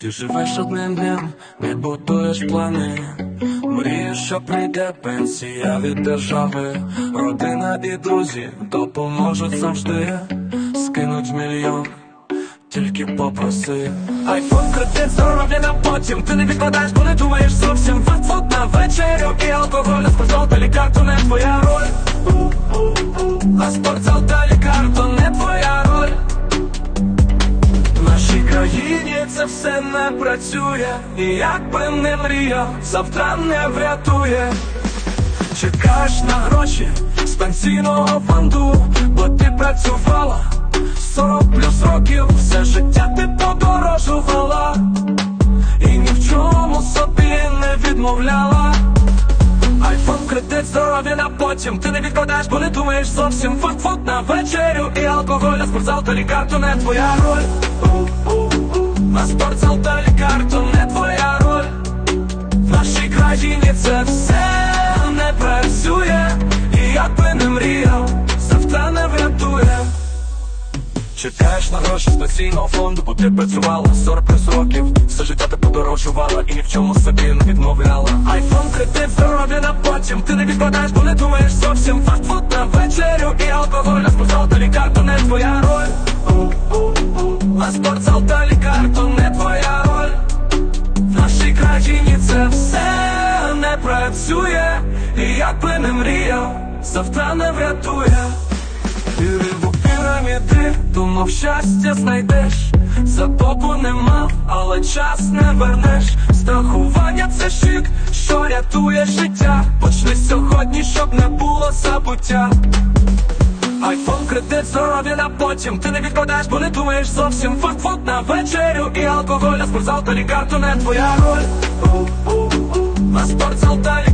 Ти живеш одним днем, не будуєш плани, мрієш, що прийде пенсія від держави, родина і друзі допоможуть завжди, скинуть мільйон, тільки попроси. Айфон, кредит, здоров'я на потім, ти не відкладаєш, бо не думаєш зовсім. Фастфуд на вечерю і алкоголь, спортзал та лікар, не твоя все не працює, і як би не мріяв, завтра не врятує. Чекаєш на гроші з пенсійного фонду, бо ти працювала. 40 плюс років, все життя ти подорожувала, і ні в чому собі не відмовляла. Айфон, кредит, здоров'я на потім Ти не відкладаєш, бо не думаєш зовсім Фастфуд на вечерю. І алкоголь А спортзал та лікар, то не твоя роль А спортзал та лікар, не твоя роль. В нашій країні це все не працює. І як би не мріяв, завтра не врятує. Чекаєш на гроші з пенсійного фонду, бо ти працювала 40 плюс років, все життя ти подорожувала і ні в чому собі не відмовляла. Айфон, кредит, здоров'я на потім, ти не відкладаєш, бо не думаєш зовсім. Фастфуд на вечерю і алкоголь, а спортзал та лікар, не твоя роль. Працює, і як би не мріяв, завтра не врятує. Вірив у піраміди, думав, щастя знайдеш. За боку не мав, але час не вернеш. Страхування це шик, що рятує життя. Почни сьогодні, щоб не було забуття. Айфон, кредит, здоров'я на потім Ти не відкладаєш, бо не думаєш зовсім Фастфуд на вечерю і алкоголь А спортзал та лікар, то не твоя роль А спорт та